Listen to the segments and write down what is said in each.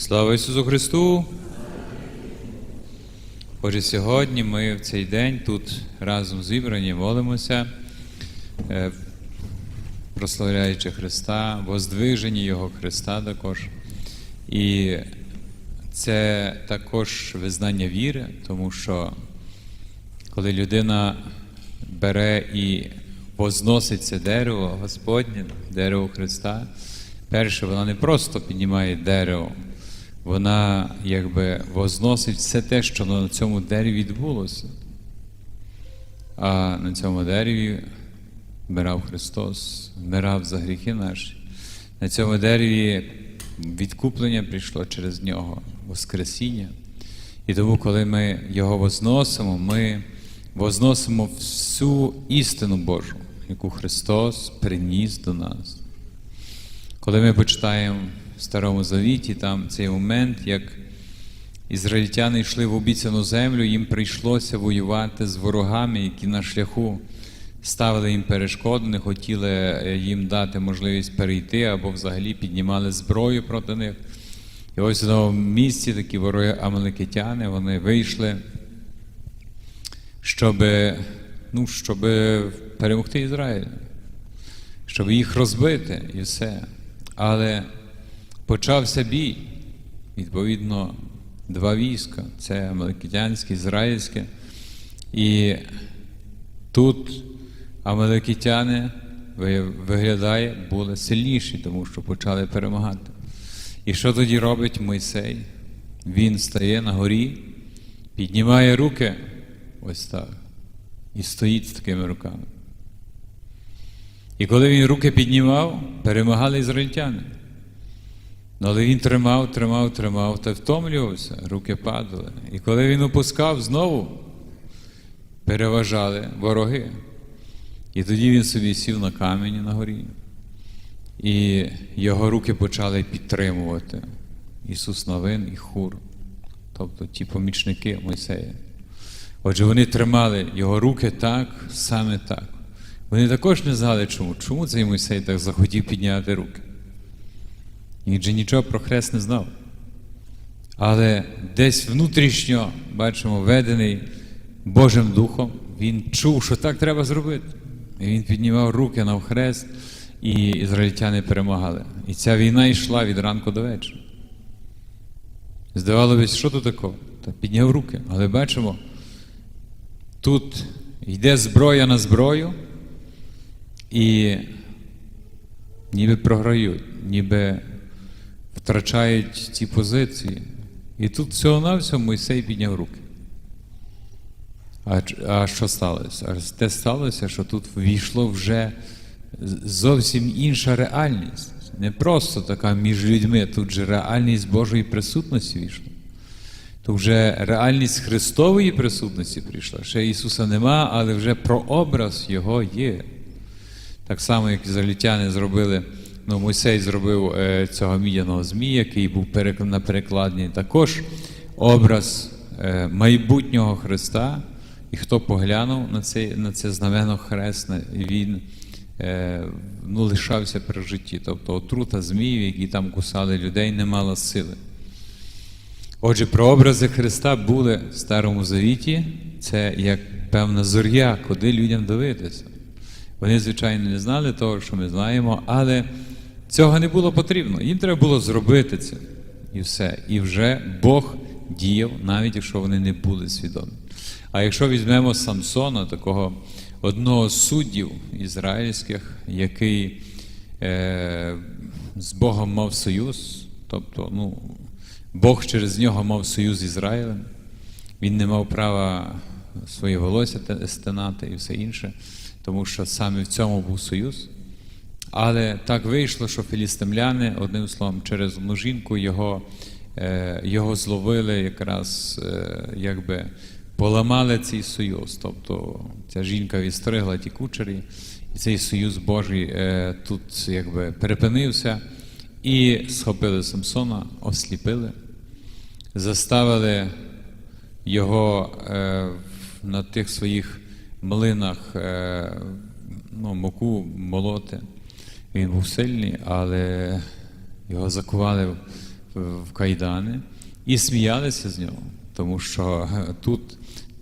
Слава Ісусу Христу! Отже, сьогодні ми в цей день тут разом зібрані молимося, е, прославляючи Христа, воздвижені Його Христа також. І це також визнання віри, тому що коли людина бере і возносить це дерево Господнє, дерево Христа, перше, вона не просто піднімає дерево, вона якби возносить все те, що на цьому дереві відбулося. А на цьому дереві вмирав Христос, вмирав за гріхи наші. На цьому дереві відкуплення прийшло через нього, Воскресіння. І тому, коли ми його возносимо, ми возносимо всю істину Божу, яку Христос приніс до нас. Коли ми почитаємо в Старому Завіті, там цей момент, як ізраїльтяни йшли в обіцяну землю, їм прийшлося воювати з ворогами, які на шляху ставили їм перешкоди, не хотіли е, їм дати можливість перейти або взагалі піднімали зброю проти них. І ось цьому місці такі вороги амаликитяни, вони вийшли, щоб, ну, щоб перемогти Ізраїль, щоб їх розбити і все. Але почався бій. Відповідно, два війська це Амаликитянське, Ізраїльське. І тут Амаликитяни виглядає, були сильніші, тому що почали перемагати. І що тоді робить Мойсей? Він стає на горі, піднімає руки ось так, і стоїть з такими руками. І коли він руки піднімав, перемагали ізраїльтяни. Ну, але він тримав, тримав, тримав та втомлювався, руки падали. І коли він опускав, знову переважали вороги. І тоді він собі сів на камені на горі, і його руки почали підтримувати Ісус Новин і Хур, тобто ті помічники Мойсея. Отже, вони тримали його руки так, саме так. Вони також не знали, чому. Чому цей Мойсей так захотів підняти руки? Він же нічого про хрест не знав. Але десь внутрішньо, бачимо, ведений Божим Духом, він чув, що так треба зробити. І він піднімав руки на хрест, і ізраїльтяни перемагали. І ця війна йшла від ранку до вечора. Здавалося, що тут такого? Та підняв руки. Але бачимо, тут йде зброя на зброю, і ніби програють, ніби втрачають ці позиції. І тут всього-навсього Мойсей підняв руки. А, а що сталося? А те сталося, що тут ввійшло вже зовсім інша реальність. Не просто така між людьми, тут же реальність Божої присутності війшла. Тут вже реальність Христової присутності прийшла. Ще Ісуса нема, але вже прообраз Його є. Так само, як ізраїльтяни зробили, ну, Мойсей зробив е, цього мідяного змія, який був перек... на перекладні, також образ е, майбутнього Христа. І хто поглянув на це на це знамено хресне, він е, ну, лишався при житті. Тобто отрута зміїв, які там кусали людей, не мала сили. Отже, прообрази Христа були в Старому Завіті, це як певна зоря, куди людям дивитися. Вони, звичайно, не знали того, що ми знаємо, але цього не було потрібно. Їм треба було зробити це. І все. І вже Бог діяв, навіть якщо вони не були свідомі. А якщо візьмемо Самсона, такого одного з суддів ізраїльських, який е, з Богом мав союз, тобто ну, Бог через нього мав союз з Ізраїлем, він не мав права своє волосся стинати і все інше, тому що саме в цьому був союз. Але так вийшло, що філістимляни, одним словом, через одну жінку його, е, його зловили якраз е, якби поламали цей союз. Тобто ця жінка відстригла ті кучері, і цей союз Божий е, тут якби перепинився, і схопили Самсона, осліпили, заставили його на тих своїх млинах е, ну, муку молоти. Він був сильний, але його закували в кайдани і сміялися з нього, тому що е, тут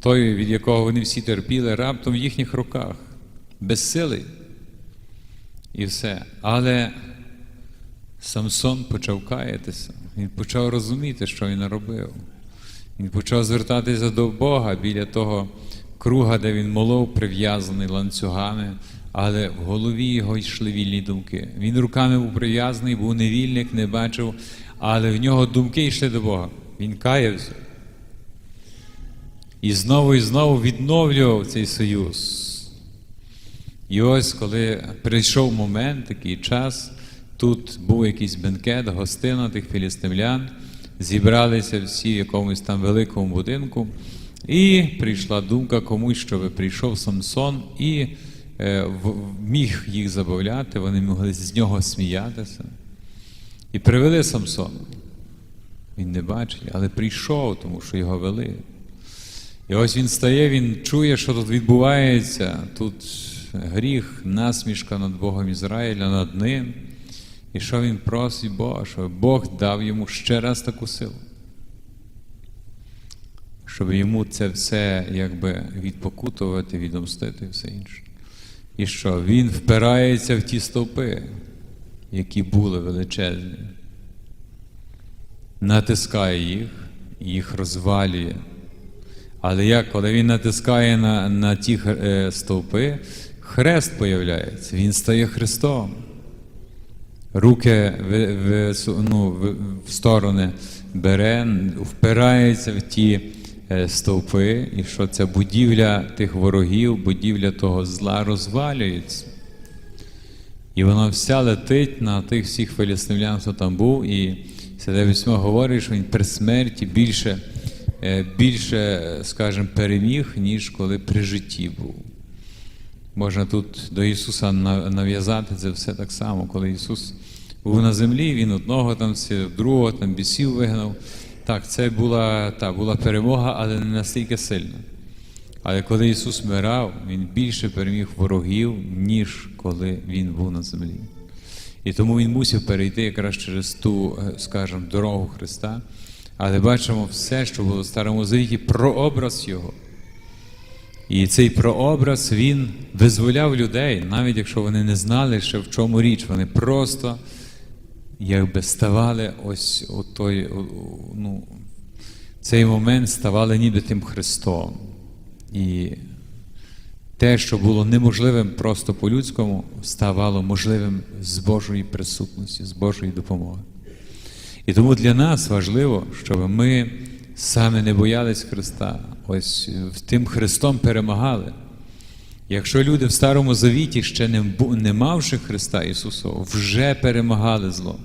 той, від якого вони всі терпіли, раптом в їхніх руках, безсилий. І все. Але Самсон почав каятися, він почав розуміти, що він наробив. Він почав звертатися до Бога біля того круга, де він молов, прив'язаний ланцюгами, але в голові його йшли вільні думки. Він руками був прив'язаний, був невільник, не бачив, але в нього думки йшли до Бога. Він каявся. І знову і знову відновлював цей союз. І ось, коли прийшов момент, такий час, тут був якийсь бенкет, гостина тих філістимлян, зібралися всі в якомусь там великому будинку, і прийшла думка комусь, щоб прийшов Самсон і е, в- міг їх забавляти, вони могли з нього сміятися. І привели Самсона. Він не бачить, але прийшов, тому що його вели. І ось він стає, він чує, що тут відбувається. Тут гріх, насмішка над Богом Ізраїля, над ним. І що він просить Бога, щоб Бог дав йому ще раз таку силу. Щоб йому це все якби відпокутувати, відомстити і все інше. І що він впирається в ті стовпи, які були величезні, натискає їх, їх розвалює. Але як, коли він натискає на, на ті е, стовпи, хрест появляється, він стає Христом. Руки в, в, ну, в, сторони бере, впирається в ті стовпи, і що ця будівля тих ворогів, будівля того зла розвалюється. І вона вся летить на тих всіх філістимлян, хто там був, і Святе Письмо говорить, що він при смерті більше, е, більше, скажімо, переміг, ніж коли при житті був. Можна тут до Ісуса нав'язати це все так само, коли Ісус був на землі, Він одного там, другого там бісів вигнав. Так, це була, та, була перемога, але не настільки сильна. Але коли Ісус вмирав, Він більше переміг ворогів, ніж коли Він був на землі. І тому Він мусив перейти якраз через ту, е, скажімо, дорогу Христа. Але бачимо все, що було в Старому Завіті, прообраз Його. І цей прообраз він визволяв людей, навіть якщо вони не знали ще в чому річ, вони просто якби ставали ось у той, ну, цей момент ставали ніби тим Христом. І те, що було неможливим просто по-людському, ставало можливим з Божої присутності, з Божої допомоги. І тому для нас важливо, щоб ми саме не боялись Христа, ось тим Христом перемагали. Якщо люди в Старому Завіті, ще не, не мавши Христа Ісусового, вже перемагали зло,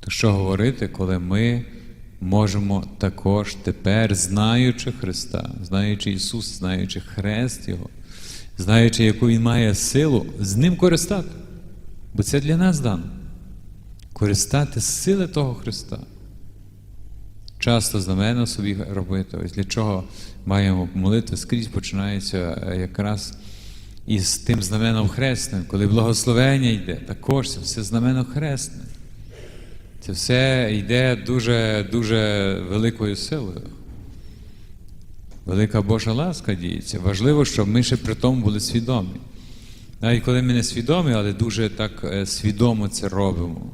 то що говорити, коли ми можемо також тепер, знаючи Христа, знаючи Ісус, знаючи Хрест Його, знаючи, яку Він має силу, з ним користати. Бо це для нас дано. Користати сили того Христа. Часто знамена собі робити. Ось для чого маємо молитви скрізь починається е, якраз із тим знаменом хресним. Коли благословення йде, також це все знамено хресне. Це все йде дуже, дуже великою силою. Велика Божа ласка діється. Важливо, щоб ми ще при тому були свідомі. Навіть коли ми не свідомі, але дуже так е, свідомо це робимо.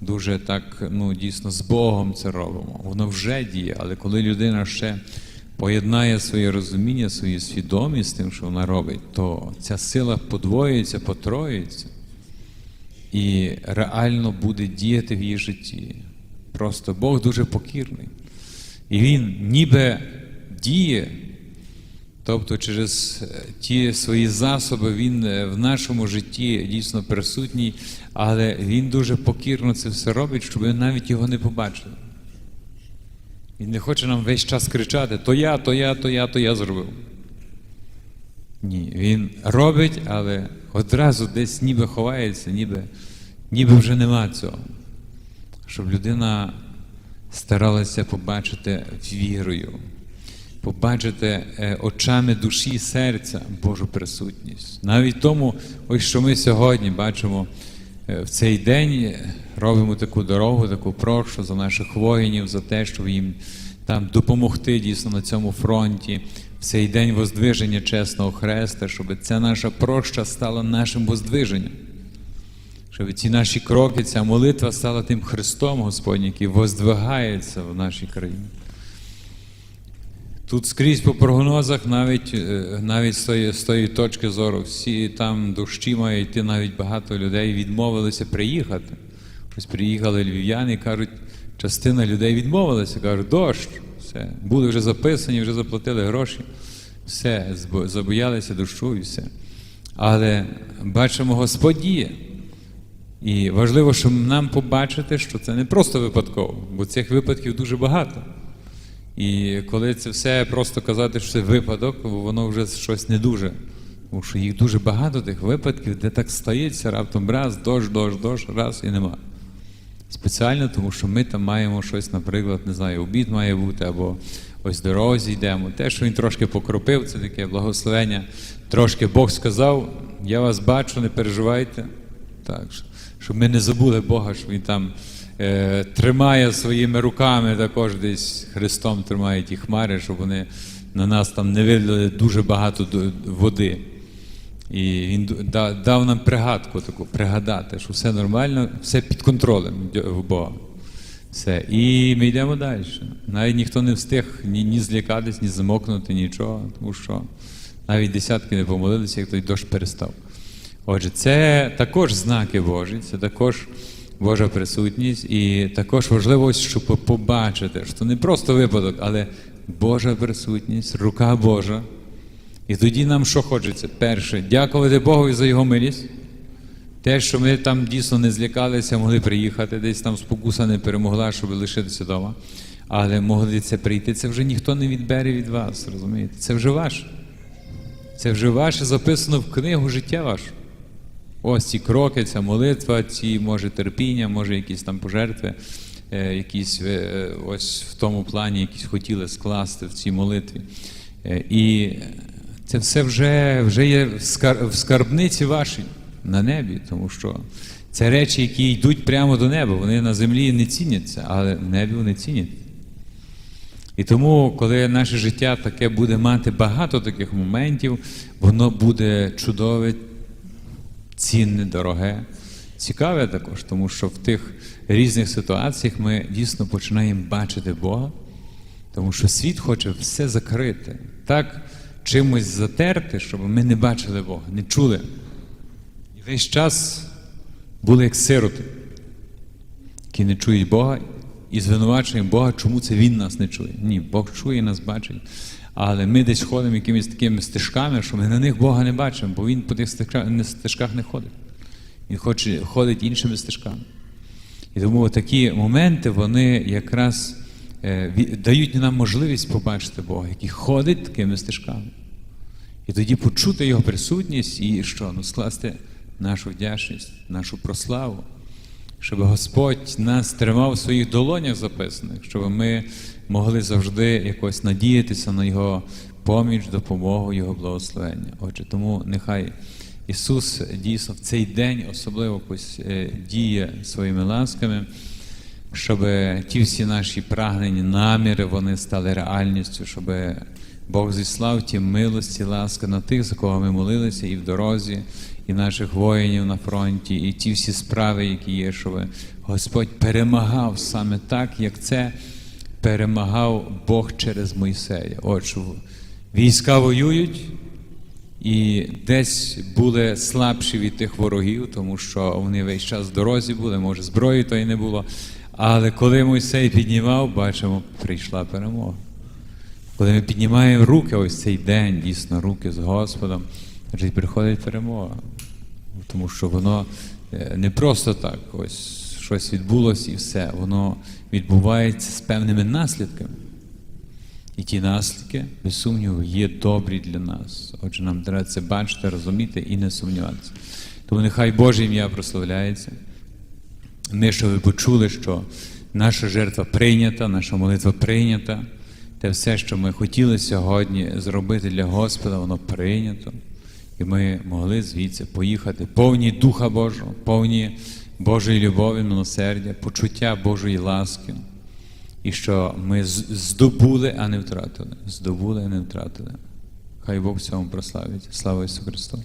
Дуже так, ну, дійсно, з Богом це робимо. Воно вже діє, але коли людина ще поєднає своє розуміння, свою свідомість з тим, що вона робить, то ця сила подвоюється, потроюється і реально буде діяти в її житті. Просто Бог дуже покірний. І Він ніби діє, тобто через е, ті свої засоби він е, в нашому житті дійсно присутній, але він дуже покірно це все робить, щоб ми навіть його не побачили. Він не хоче нам весь час кричати: то я, то я, то я, то я зробив. Ні, він робить, але одразу десь ніби ховається, ніби, ніби вже нема цього. Щоб людина старалася побачити вірою, побачити е, очами душі і серця Божу присутність. Навіть тому, ось що ми сьогодні бачимо е, в цей день робимо таку дорогу, таку прошу за наших воїнів, за те, щоб їм там допомогти дійсно на цьому фронті. В цей день воздвиження чесного хреста, щоб ця наша проща стала нашим воздвиженням. Щоб ці наші кроки, ця молитва стала тим Христом Господнім, який воздвигається в нашій країні. Тут скрізь по прогнозах, навіть, е, навіть з тої, з тої точки зору, всі там дощі мають йти, навіть багато людей відмовилися приїхати. Ось приїхали львів'яни і кажуть, частина людей відмовилася, кажуть, дощ, все. Були вже записані, вже заплатили гроші, все, забоялися дощу і все. Але бачимо, Господь діє. І важливо, щоб нам побачити, що це не просто випадково, бо цих випадків дуже багато. І коли це все просто казати, що це випадок, воно вже щось не дуже. Тому що їх дуже багато тих випадків, де так стається, раптом раз, дощ, дощ, дощ, раз і нема. Спеціально, тому що ми там маємо щось, наприклад, не знаю, обід має бути, або ось дорозі йдемо. Те, що він трошки покропив, це таке благословення. Трошки Бог сказав, я вас бачу, не переживайте. Так, щоб ми не забули Бога, що Він там е, тримає своїми руками також десь Христом тримає ті хмари, щоб вони на нас там не вилили дуже багато води. І він дав нам пригадку таку, пригадати, що все нормально, все під контролем в Бога. Все. І ми йдемо далі. Навіть ніхто не встиг ні, ні злякатись, ні замокнути, нічого, тому що навіть десятки не помолилися, як той дощ перестав. Отже, це також знаки Божі, це також Божа присутність, і також важливо, щоб побачити, що не просто випадок, але Божа присутність, рука Божа. І тоді нам що хочеться? Перше, дякувати Богу за Його милість. Те, що ми там дійсно не злякалися, могли приїхати, десь там спокуса не перемогла, щоб лишитися вдома. Але могли це прийти. Це вже ніхто не відбере від вас, розумієте? Це вже ваше. Це вже ваше записано в книгу життя ваше. Ось ці кроки, ця молитва, ці може терпіння, може якісь там пожертви, е, якісь е, ось в тому плані, якісь хотіли скласти в цій молитві. Е, і це все вже, вже є в, скарбниці вашій на небі, тому що це речі, які йдуть прямо до неба. Вони на землі не ціняться, але в небі вони цінять. І тому, коли наше життя таке буде мати багато таких моментів, воно буде чудове, цінне, дороге, цікаве також, тому що в тих різних ситуаціях ми дійсно починаємо бачити Бога, тому що світ хоче все закрити, так чимось затерти, щоб ми не бачили Бога, не чули. І весь час були як сироти, які не чують Бога і звинувачуємо Бога, чому це Він нас не чує. Ні, Бог чує нас, бачить. Але ми десь ходимо якимись такими стежками, що ми на них Бога не бачимо, бо Він по тих стежках не- ходить. Він хоче, ходить іншими стежками. І тому такі моменти, вони якраз е, дають нам можливість побачити Бога, який ходить такими стежками. І тоді почути Його присутність і що? Ну, скласти нашу вдячність, нашу прославу, щоб Господь нас тримав в своїх долонях записаних, щоб ми могли завжди якось надіятися на Його поміч, допомогу, Його благословення. Отже, тому нехай Ісус дійсно в цей день особливо е, діє своїми ласками щоб ті всі наші прагнені наміри вони стали реальністю, щоб Бог зіслав ті милості, ласка на тих, за кого ми молилися, і в дорозі, і наших воїнів на фронті, і ті всі справи, які є, щоб Господь перемагав саме так, як це перемагав Бог через Мойсея. От війська воюють, і десь були слабші від тих ворогів, тому що вони весь час в дорозі були, може, зброї то й не було. Але коли Мойсей піднімав, бачимо, прийшла перемога. Коли ми піднімаємо руки ось цей день, дійсно, руки з Господом, значить приходить перемога. Тому що воно е, не просто так, ось щось відбулося і все. Воно відбувається з певними наслідками. І ті наслідки, без сумніву, є добрі для нас. Отже, нам треба це бачити, розуміти і не сумніватися. Тому нехай Боже ім'я прославляється. Ми, що ви почули, що наша жертва прийнята, наша молитва прийнята. Те все, що ми хотіли сьогодні зробити для Господа, воно прийнято. І ми могли звідси поїхати повні Духа Божого, повні Божої любові, милосердя, почуття Божої ласки. І що ми здобули, а не втратили. Здобули, а не втратили. Хай Бог в цьому прославить. Слава Ісусу Христу!